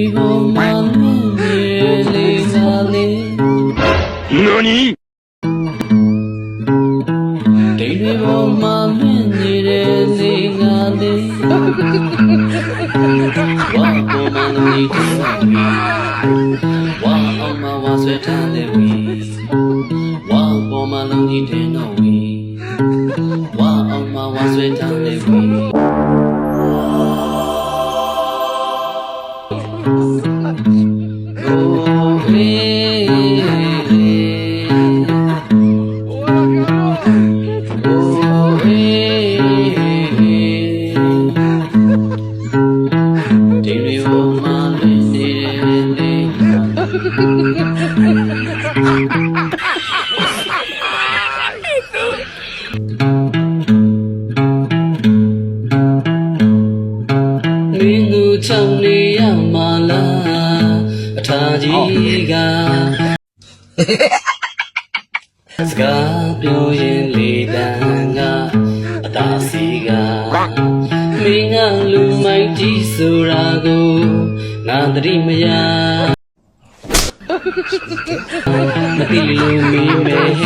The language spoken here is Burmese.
တွေကိုမှမှုနေလေးစားလေးနော်နီဒိတ်တွေပေါ်မှာမြင့်နေတဲ့စေကလေးဘာကိုမှမနေဘူးဝါအောင်မဝါဆွဲထားတဲ့ဝီဝါပေါ်မှာလုံးကြီးတဲ့နော်ဝီဝါအောင်မဝါဆွဲထားတဲ့ဝီ ရမလားအထာ ကြီးကစကားပြောရင်လေတန်ကအတားစီကမင်းကလူမိုက်ကြီးဆိုတာကိုငါသတိမရမတိလို့မင်းမဲ